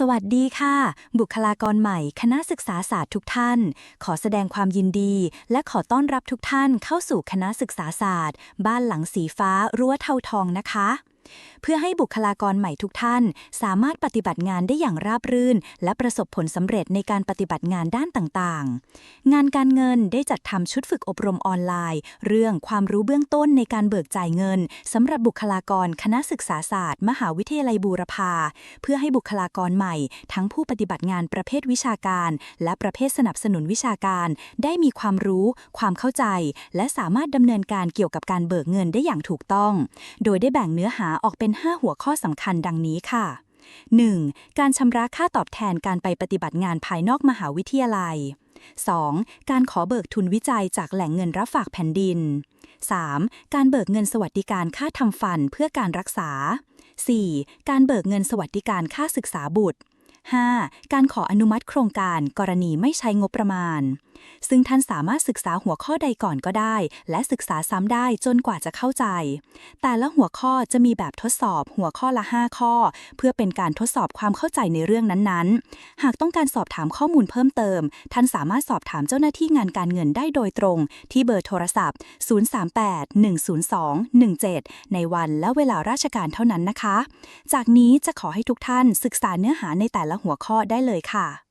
สวัสดีค่ะ บุคลากรใหม่ คณะศึกษาศาสตร์ทุกท่าน ขอแสดงความยินดี และขอต้อนรับทุกท่านเข้าสู่คณะศึกษาศาสตร์ บ้านหลังสีฟ้า รั้วเทาทองนะคะ เพื่อให้บุคลากรใหม่ทุกท่าน สามารถปฏิบัติงานได้อย่างราบรื่น และประสบผลสำเร็จในการปฏิบัติงานด้านต่างๆ งานการเงินได้จัดทำชุดฝึกอบรมออนไลน์ เรื่องความรู้เบื้องต้นในการเบิกจ่ายเงินสำหรับบุคลากรคณะศึกษาศาสตร์ มหาวิทยาลัยบูรพาเพื่อให้บุคลากรใหม่ ทั้งผู้ปฏิบัติงานประเภทวิชาการ และประเภทสนับสนุนวิชาการ ได้มีความรู้ ความเข้าใจ และสามารถดำเนินการเกี่ยวกับการเบิกเงินได้อย่างถูกต้อง โดยได้แบ่งเนื้อหาออกเป็น 5 หัวข้อสำคัญดังนี้ค่ะ 1. การชำระค่าตอบแทนการไปปฏิบัติงานภายนอกมหาวิทยาลัย 2. การขอเบิกทุนวิจัยจากแหล่งเงินรับฝากแผ่นดิน 3. การเบิกเงินสวัสดิการค่าทำฟันเพื่อการรักษา 4. การเบิกเงินสวัสดิการค่าศึกษาบุตร 5. การขออนุมัติโครงการกรณีไม่ใช้งบประมาณ ซึ่งท่านสามารถศึกษาหัวข้อใดก่อนก็ได้ และศึกษาซ้ำได้จนกว่าจะเข้าใจ แต่ละหัวข้อจะมีแบบทดสอบหัวข้อละ 5 ข้อ เพื่อเป็นการทดสอบความเข้าใจในเรื่องนั้นๆ หากต้องการสอบถามข้อมูลเพิ่มเติม ท่านสามารถสอบถามเจ้าหน้าที่งานการเงินได้โดยตรง ที่เบอร์โทรศัพท์ 038-102-17 ในวันและเวลาราชการเท่านั้นนะคะ จากนี้จะขอให้ทุกท่านศึกษาเนื้อหาในแต่ละหัวข้อได้เลยค่ะ